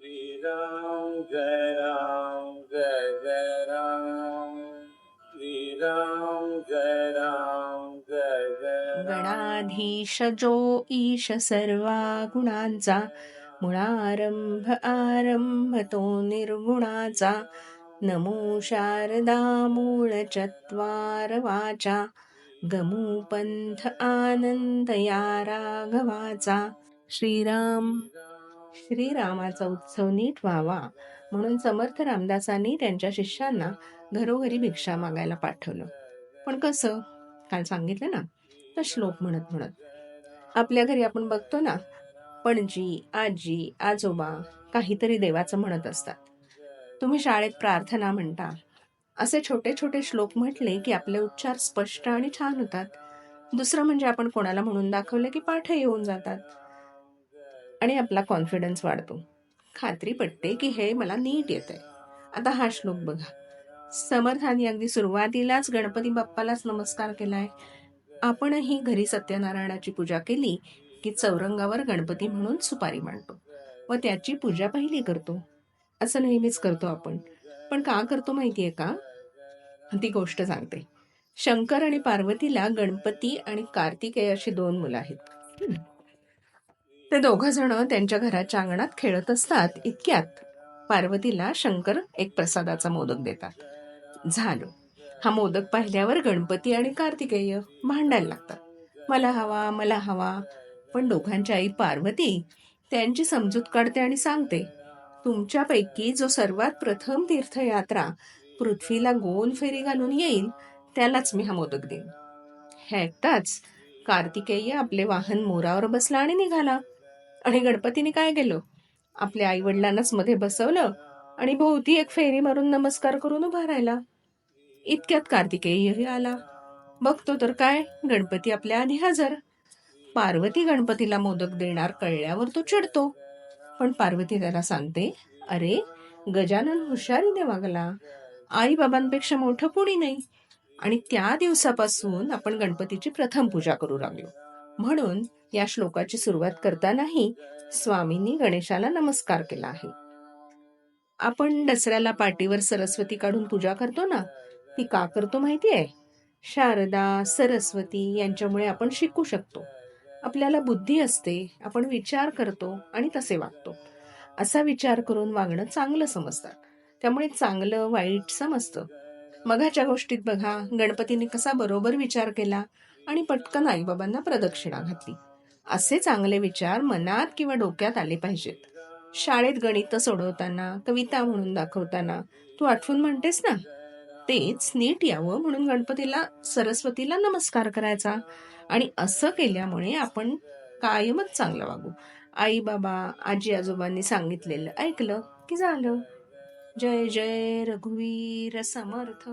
श्रीराम जय राम जय जय राम। श्रीराम जय राम जय जय गणाधीश जो ईश सर्वा गुणांचा मुळारंभ आरंभ तो निर्गुणाचा। नमो शारदा मूळ चत्वार वाचा गमू पंथ आनंद या राघवाचा। श्रीराम श्रीरामाचा उत्सव नीट व्हावा म्हणून समर्थ रामदासांनी त्यांच्या शिष्यांना घरोघरी भिक्षा मागायला पाठवलं. पण कसं? काल सांगितलं ना? तर श्लोक म्हणत म्हणत. आपल्या घरी आपण बघतो ना पणजी आजी आजोबा काहीतरी देवाचं म्हणत असतात. तुम्ही शाळेत प्रार्थना म्हणता. असे छोटे छोटे श्लोक म्हटले की आपले उच्चार स्पष्ट आणि छान होतात. दुसरं म्हणजे आपण कोणाला म्हणून दाखवलं की पाठ येऊन जातात. आणि आपला कॉन्फिडन्स वाढतो. खात्री पटते की हे मला नीट येत आहे आता हा श्लोक बघा. समर्थांनी अगदी सुरुवातीलाच गणपती बाप्पालाच नमस्कार केलाय. आपणही घरी सत्यनारायणाची पूजा केली की चौरंगावर गणपती म्हणून सुपारी मांडतो व त्याची पूजा पहिली करतो. असं नेहमीच करतो आपण. पण का करतो माहिती आहे का? ती गोष्ट सांगते. शंकर आणि पार्वतीला गणपती आणि कार्तिकेय अशी दोन मुलं आहेत. ते दोघ जण त्यांच्या घराच्या अंगणात खेळत असतात इतक्यात पार्वतीला शंकर एक प्रसादाचा मोदक देतात. झालं. हा मोदक पाहिल्यावर गणपती आणि कार्तिकेय भांडायला लागतात. मला हवा मला हवा. पण दोघांची आई पार्वती त्यांची समजूत काढते आणि सांगते तुमच्यापैकी जो सर्वात प्रथम तीर्थयात्रा पृथ्वीला गोल फेरी घालून येईल त्यालाच मी हा मोदक देईन. हे ऐकताच कार्तिकेय आपले वाहन मोरावर बसला आणि निघाला. आणि गणपतीने काय केलं? आपल्या आई वडिलांनाच मध्ये बसवलं आणि भोवती एक फेरी मारून नमस्कार करून उभा राहिला. इतक्यात कार्तिकेयही आला. बघतो तर काय? गणपती आपल्या आधी हजर. पार्वती गणपतीला मोदक देणार कळल्यावर तो चिडतो. पण पार्वती त्याला सांगते अरे गजानन हुशारीने वागला आई बाबांपेक्षा मोठं कोणी नाही. आणि त्या दिवसापासून आपण गणपतीची प्रथम पूजा करू लागलो. म्हणून या श्लोकाची सुरुवात करतानाही स्वामींनी गणेशाला नमस्कार केला आहे. आपण दसऱ्याला पाटीवर सरस्वती काढून पूजा करतो ना? ती का करतो माहितीये? शारदा सरस्वती यांच्यामुळे आपण शिकू शकतो. आपल्याला बुद्धी असते आपण विचार करतो आणि तसे वागतो. असा विचार करून वागणं चांगलं समजतात त्यामुळे चांगलं वाईट समजतं. मघाच्या गोष्टीत बघा गणपतीने कसा बरोबर विचार केला? आणि पटकन आईबाबांना प्रदक्षिणा घातली. असे चांगले विचार मनात किंवा डोक्यात आले पाहिजेत. शाळेत गणित सोडवताना कविता म्हणून दाखवताना तू आठवून म्हणतेस ना? तेच नीट यावं म्हणून गणपतीला सरस्वतीला नमस्कार करायचा. आणि असं केल्यामुळे आपण कायमच चांगलं वागू. आई बाबा आजी आजोबांनी सांगितलेलं ऐकलं की झालं. जय जय रघुवीर समर्थ.